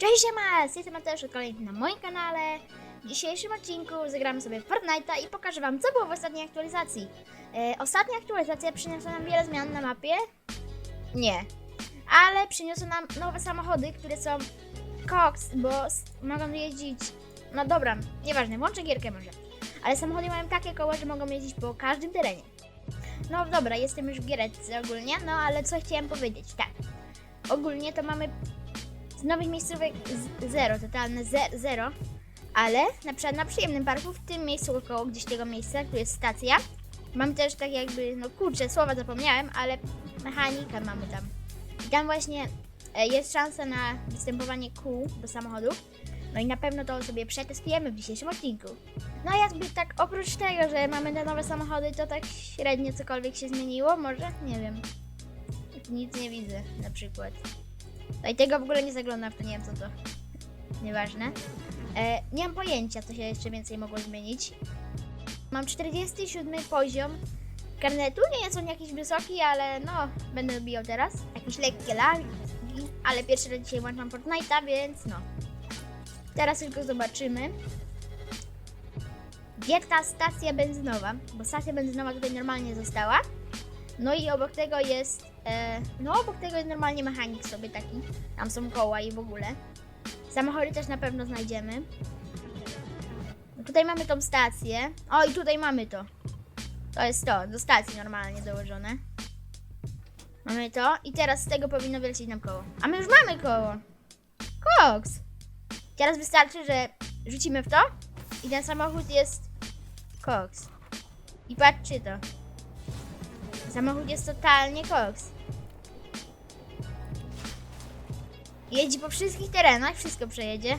Cześć, siema! Jestem Mateusz, kolejny na moim kanale. W dzisiejszym odcinku zagramy sobie Fortnite'a i pokażę wam, co było w ostatniej aktualizacji. E, ostatnia aktualizacja przyniosła nam wiele zmian na mapie. Nie. Ale przyniosła nam nowe samochody, które są koks, bo mogą jeździć... No dobra, nieważne, włączę gierkę może. Ale samochody mają takie koła, że mogą jeździć po każdym terenie. No dobra, jestem już w giereczce ogólnie, no ale co chciałem powiedzieć, tak. Ogólnie to mamy z nowych miejscówek zero, totalne ze, zero. Ale na przykład na przyjemnym parku, w tym miejscu około gdzieś tego miejsca, tu jest stacja. Mam też tak jakby, no kurczę, słowa zapomniałem, ale mechanika mamy tam. I tam właśnie e, jest szansa na występowanie kół do samochodów. No i na pewno to sobie przetestujemy w dzisiejszym odcinku. No jakby tak oprócz tego, że mamy te nowe samochody, to tak średnio cokolwiek się zmieniło, może? Nie wiem. Nic nie widzę na przykład. No i tego w ogóle nie zaglądam, w to nie wiem co to. Nieważne. E, nie mam pojęcia, co się jeszcze więcej mogło zmienić. Mam 47 poziom karnetu. Nie jest on jakiś wysoki, ale no, będę dobijał teraz. Jakieś lekkie lagi, ale pierwszy raz dzisiaj włączam Fortnite'a, więc no. Teraz tylko zobaczymy. Gdzie ta stacja benzynowa? Bo stacja benzynowa tutaj normalnie została. No i obok tego jest. E, no, obok tego jest normalnie mechanik sobie taki. Tam są koła i w ogóle. Samochody też na pewno znajdziemy. No tutaj mamy tą stację. O, i tutaj mamy to. To jest to, do stacji normalnie dołożone. Mamy to i teraz z tego powinno wylecieć nam koło. A my już mamy koło. Koks. Teraz wystarczy, że rzucimy w to i ten samochód jest koks. I patrzcie to. Samochód jest totalnie koks. Jedzie po wszystkich terenach, wszystko przejedzie.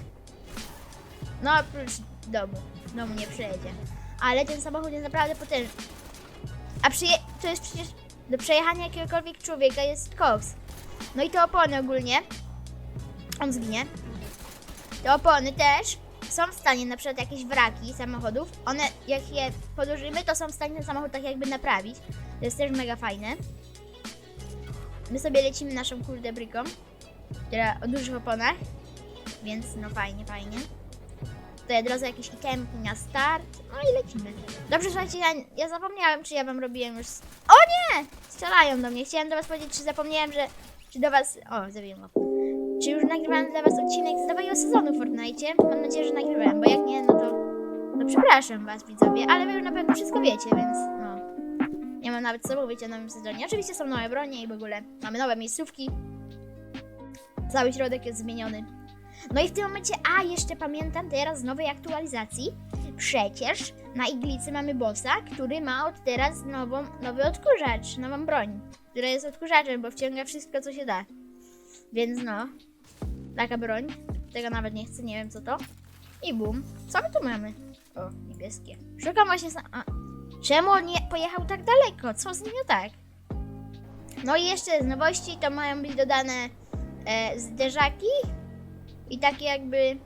No oprócz domu. Domu nie przejedzie. Ale ten samochód jest naprawdę potężny. A przyje- to jest przecież do przejechania jakiegokolwiek człowieka jest koks. No i te opony ogólnie. On zginie. Te opony też są w stanie, na przykład jakieś wraki samochodów, one jak je podłożymy, to są w stanie ten samochód tak jakby naprawić. To jest też mega fajne. My sobie lecimy naszą kurde która o dużych oponach, więc no fajnie, fajnie. Tutaj od razu jakieś itemki na start, no i lecimy. Dobrze, słuchajcie, ja, ja zapomniałem, czy ja wam robiłem już... O nie! Strzelają do mnie. Chciałem do was powiedzieć, czy zapomniałem, że... Czy do was... O, zabiłem go. Czy już nagrywałem dla was odcinek z nowego sezonu Fortnite? Mam nadzieję, że nagrywałem, bo jak nie, no to... No przepraszam was, widzowie, ale wy już na pewno wszystko wiecie, więc no... Nie mam nawet o nowym sezonie. Oczywiście są nowe bronie i w ogóle mamy nowe miejscówki. Cały środek jest zmieniony. No i w tym momencie, a jeszcze pamiętam teraz z nowej aktualizacji, przecież na iglicy mamy bossa, który ma od teraz nową, nowy odkurzacz, nową broń, która jest odkurzaczem, bo wciąga wszystko, co się da. Więc no, taka broń. Tego nawet nie chcę, nie wiem co to. I bum. Co my tu mamy? O, niebieskie. Szukam właśnie sam... A, czemu on nie pojechał tak daleko? Co z nim nie tak? No i jeszcze z nowości to mają być dodane e, zderzaki i takie jakby...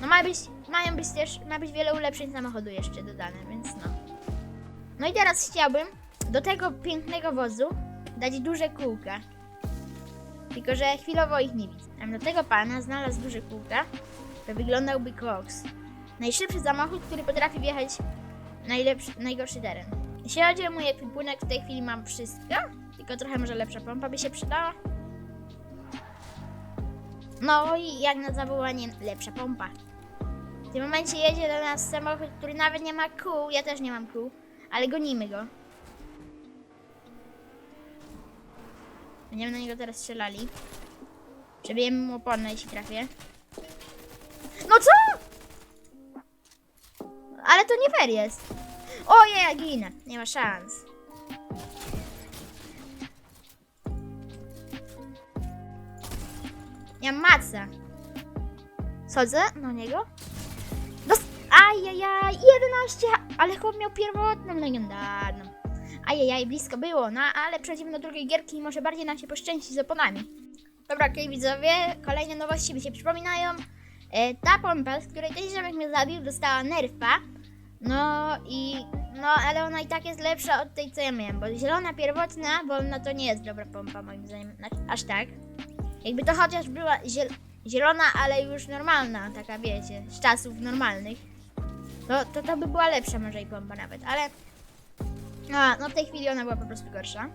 No ma być, mają być też, ma być wiele ulepszeń samochodu jeszcze dodane, więc no. No i teraz chciałbym do tego pięknego wozu dać duże kółka. Tylko, że chwilowo ich nie widzę. A do tego pana znalazł duże kółka, to wyglądałby koks. Najszybszy samochód, który potrafi wjechać najlepszy, najgorszy teren. Jeśli chodzi o mój ekwipunek, w tej chwili mam wszystko, tylko trochę może lepsza pompa by się przydała. No i jak na zawołanie, lepsza pompa. W tym momencie jedzie do nas samochód, który nawet nie ma kół, ja też nie mam kół, ale gonimy go. Będziemy na niego teraz strzelali. Przebijemy mu oponę, jeśli trafię. No co? Ale to nie fair jest. Ojej, ja ginę. Nie ma szans. Ja mam maca. Schodzę na niego. Dos Ajajaj, 11, ale chłop miał pierwotną legendarną. Ajajaj, blisko było, no ale przechodzimy do drugiej gierki i może bardziej nam się poszczęści z oponami. Dobra, okej widzowie, kolejne nowości mi się przypominają. E, ta pompa, z której ten ziomek mnie zabił, dostała nerfa. No i, no ale ona i tak jest lepsza od tej, co ja miałem, bo zielona pierwotna, wolna to nie jest dobra pompa moim zdaniem, znaczy, aż tak. Jakby to chociaż była ziel zielona, ale już normalna, taka wiecie, z czasów normalnych. To, to, to by była lepsza może i pompa nawet, ale... No w tej chwili ona była po prostu gorsza.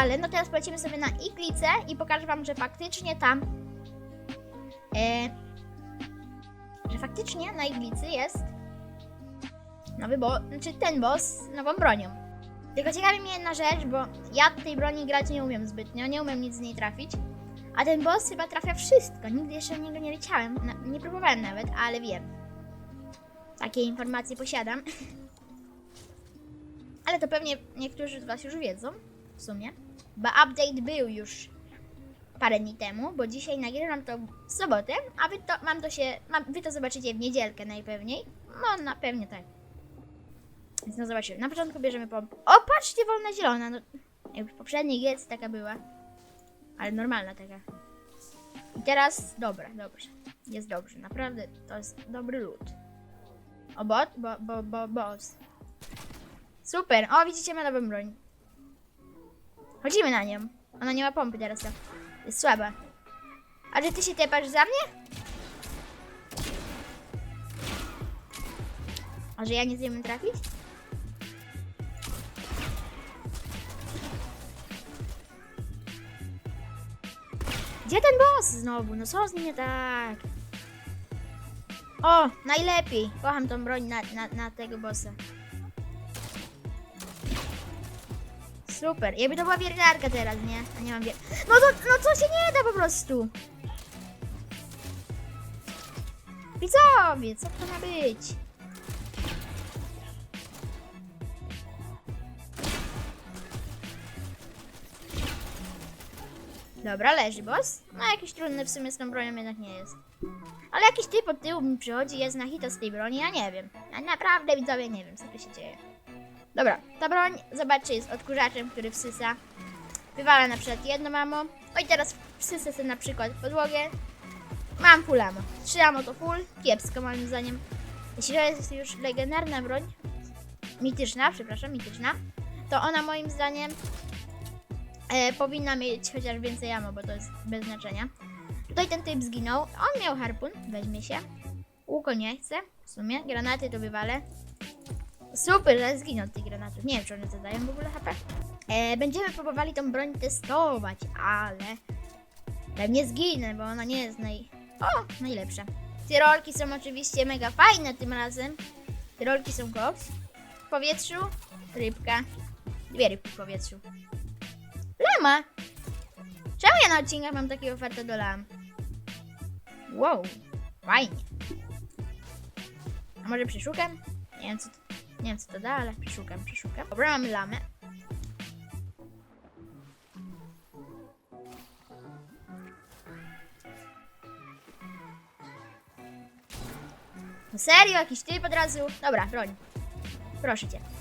Ale no teraz polecimy sobie na Iglicę i pokażę wam, że faktycznie tam... E, że faktycznie na Iglicy jest nowy boss, znaczy ten boss nową bronią. Tylko ciekawi mnie jedna rzecz, bo ja tej broni grać nie umiem zbytnio, nie umiem nic z niej trafić. A ten boss chyba trafia wszystko. Nigdy jeszcze niego nie leciałem, nie próbowałem nawet, ale wiem. Takie informacje posiadam. ale to pewnie niektórzy z Was już wiedzą, w sumie. Bo update był już parę dni temu, bo dzisiaj nagrywam to w sobotę, a wy to, mam to się, mam, wy to zobaczycie w niedzielkę najpewniej. No, na pewnie tak. Więc no zobaczymy. Na początku bierzemy pompę. O, patrzcie, wolna zielona. No, jak w poprzedniej jest taka była. Ale normalna taka. I teraz, dobra, dobrze. Jest dobrze, naprawdę to jest dobry lód. O, bot, bo, bo, bo, boss. Super, o, widzicie, ma nową broń. Chodzimy na nią. Ona nie ma pompy teraz, to jest słaba. A że ty się tepasz za mnie? A że ja nie zjemy trafić? Gdzie ten boss znowu? No co z nim nie tak? O, najlepiej. Kocham tą broń na, na, na tego bossa. Super. Jakby to była wiertarka teraz, nie? A nie mam wier... No to, no co się nie da po prostu? Widzowie, co to ma być? Dobra, leży boss. No jakiś trudny w sumie z tą bronią jednak nie jest. Ale jakiś typ od tyłu mi przychodzi, jest na hita z tej broni, ja nie wiem. Ja naprawdę widzowie nie wiem, co tu się dzieje. Dobra, ta broń, zobaczcie, jest odkurzaczem, który wsysa. Wywala na przykład jedno mamo. O i teraz wsysę sobie na przykład podłogę. Mam full ammo. Trzy ammo to full, kiepsko moim zdaniem. Jeśli to jest już legendarna broń, mityczna, przepraszam, mityczna, to ona moim zdaniem e, powinna mieć chociaż więcej ammo, bo to jest bez znaczenia. Tutaj ten typ zginął. On miał harpun, weźmie się. Łuko nie chce, w sumie. Granaty to wywalę. Super, że zginął tych granatów. Nie wiem, czy one zadają w ogóle HP. E, będziemy próbowali tą broń testować, ale pewnie zginę, bo ona nie jest naj... O, najlepsza. Tyrolki są oczywiście mega fajne tym razem. Tyrolki są koks. W powietrzu rybka. Dwie rybki w powietrzu. Lama! Czemu ja na odcinkach mam takie oferty do lam? Wow, fajnie. A może przeszukam? Nie wiem co to, nie wiem co to da, ale przeszukam, przeszukam. Dobra, mamy lamę. No serio? Jakiś typ od razu? Dobra, broń. Proszę cię.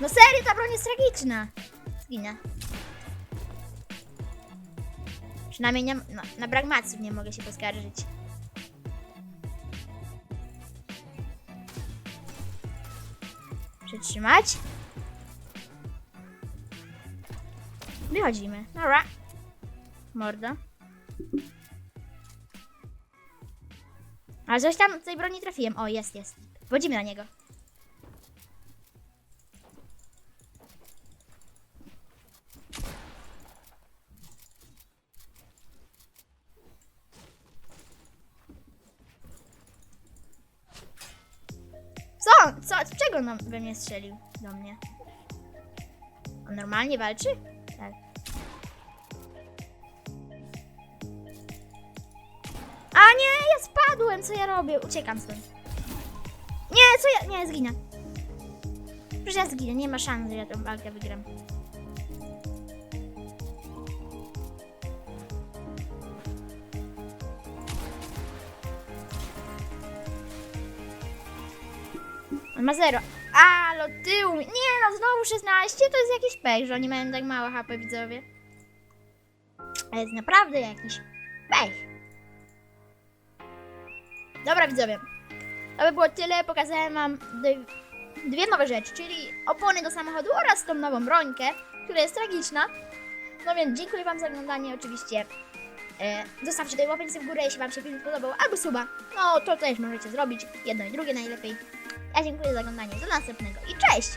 No serio, ta broń jest tragiczna. Zginę. Przynajmniej nie, no, na brak maców nie mogę się poskarżyć. Przytrzymać. Wychodzimy. Dobra. Mordo. Ale coś tam tej broni trafiłem. O, jest, jest. Wchodzimy na niego. Co? Czego on we mnie strzelił? Do mnie. On normalnie walczy? Tak. A nie, ja spadłem, co ja robię? Uciekam stąd. Nie, co ja... Nie, zginę. Przecież ja zginę, nie ma szans, że ja tą walkę wygram. Ma zero. A, lo tyłu. mi- Nie no, znowu 16, to jest jakiś pech, że oni mają tak mało HP, widzowie. Ale jest naprawdę jakiś pech. Dobra, widzowie. To by było tyle. Pokazałem wam dwie, nowe rzeczy, czyli opony do samochodu oraz tą nową brońkę, która jest tragiczna. No więc dziękuję Wam za oglądanie, oczywiście. E, zostawcie tutaj łapencję w górę, jeśli Wam się film podobał, albo suba. No, to też możecie zrobić. Jedno i drugie najlepiej. Ja dziękuję za oglądanie. Do następnego i cześć!